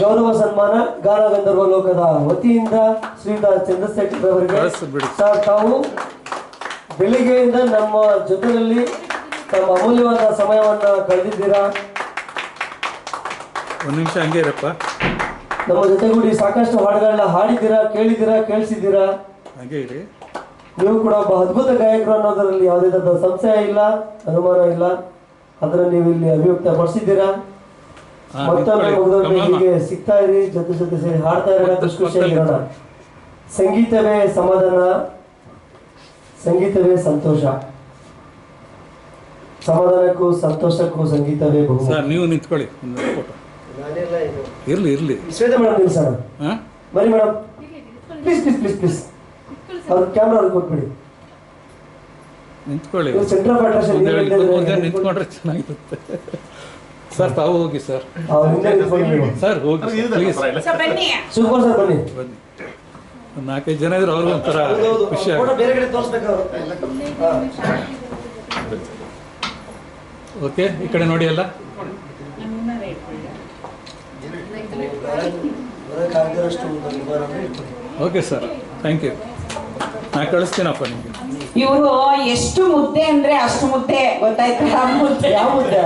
ಗೌರವ ಸನ್ಮಾನ ಗಾನ ಗಂಧರ್ವ ಲೋಕದ ವತಿಯಿಂದ ಶ್ರೀಯುತ ಚಂದ್ರಶೇಖರ್ ಅವರಿಗೆ. ಸರ್ ತಾವು ಬೆಳಿಗ್ಗೆಯಿಂದ ನಮ್ಮ ಜೊತೆಯಲ್ಲಿ ತಮ್ಮ ಅಮೂಲ್ಯವಾದ ಸಮಯವನ್ನ ಕಳೆದಿದ್ದೀರಾ? ಒಂದು ನಿಮಿಷ ಹಂಗೆ ಇರಪ್ಪ. ನಮ್ಮ ಜೊತೆಗೂಡಿ ಸಾಕಷ್ಟು ಹಾಡುಗಳನ್ನ ಹಾಡಿದ್ದೀರಾ ಕೇಳಿದ್ದೀರಾ ಕೇಳಿಸಿದ್ದೀರಾ? ಹಾಗೆ ಇರಿ. ನೀವು ಕೂಡ ಒಬ್ಬ ಅದ್ಭುತ ಗಾಯಕರು ಅನ್ನೋದರಲ್ಲಿ ಯಾವುದೇ ತರದ ಸಂಶಯ ಇಲ್ಲ ಅನುಮಾನ ಇಲ್ಲ. ಅದರ ನೀವು ಇಲ್ಲಿ ಅಭಿವ್ಯಕ್ತ ಪಡಿಸಿದ್ದೀರಾ ಮತ್ತೊಮ್ಮೆ ಸಿಗ್ತಾ ಇರಿ ಜೊತೆ ಜೊತೆ ಸೇರಿ ಹಾಡ್ತಾ ಇರೋಣ. ಸಂಗೀತವೇ ಸಮಾಧಾನ ಸಂಗೀತವೇ ಸಂತೋಷ. ಸಮಾಧಾನಕ್ಕೂ ಸಂತೋಷಕ್ಕೂ ಸಂಗೀತವೇ ಬಹು ಸರ್ ನೀವು ನಿಂತ್ಕೊಳ್ಳಿ. ಫೋಟೋ ಇರ್ಲಿ ಇರ್ಲಿ. ಶ್ವೇತಾ ಮೇಡಮ್ ಬನ್ನಿ madam. Please please please please ಅವ್ರ ಕ್ಯಾಮ್ರಾ ಅವ್ರಿಗೆ ಕೊಟ್ಬಿಡಿ. ನಿಂತ್ಕೊಳ್ಳಿ. ಸೆಂಟ್ರಲ್ ಅಟ್ರಾಕ್ಷನ್ ನಿಂತ್ಕೊಂಡ್ರೆ ಚೆನ್ನಾಗಿರುತ್ತೆ. ಸರ್ ತಾವು ಹೋಗಿ ಸರ್ ಸರ್ ಹೋಗಿ ಪ್ಲೀಸ್ ಬನ್ನಿ ಸರ್ ಬನ್ನಿ ಬನ್ನಿ ಒಂದು ನಾಲ್ಕೈದು ಜನ ಇದ್ರೆ ಅವ್ರಿಗೂ ಒಂಥರ ಖುಷಿ ಫೋಟೋ ಆಗುತ್ತೆ ಬೇರೆ ಕಡೆ ತೋರಿಸ್ಬೇಕಾದ್ರು ಓಕೆ ಈ ಕಡೆ ನೋಡಿ ಅಲ್ಲ. ಓಕೆ ಸರ್ ಥ್ಯಾಂಕ್ ಯು ನಾ ಕಳಿಸ್ತೀನಪ್ಪ ನಿಮಗೆ. ಇವರು ಎಷ್ಟು ಮುದ್ದೆ ಅಂದ್ರೆ ಅಷ್ಟು ಮುದ್ದೆ. ಗೊತ್ತಾಯ್ತಾ? ಮುದ್ದೆ. ಯಾವ ಮುದ್ದೆ.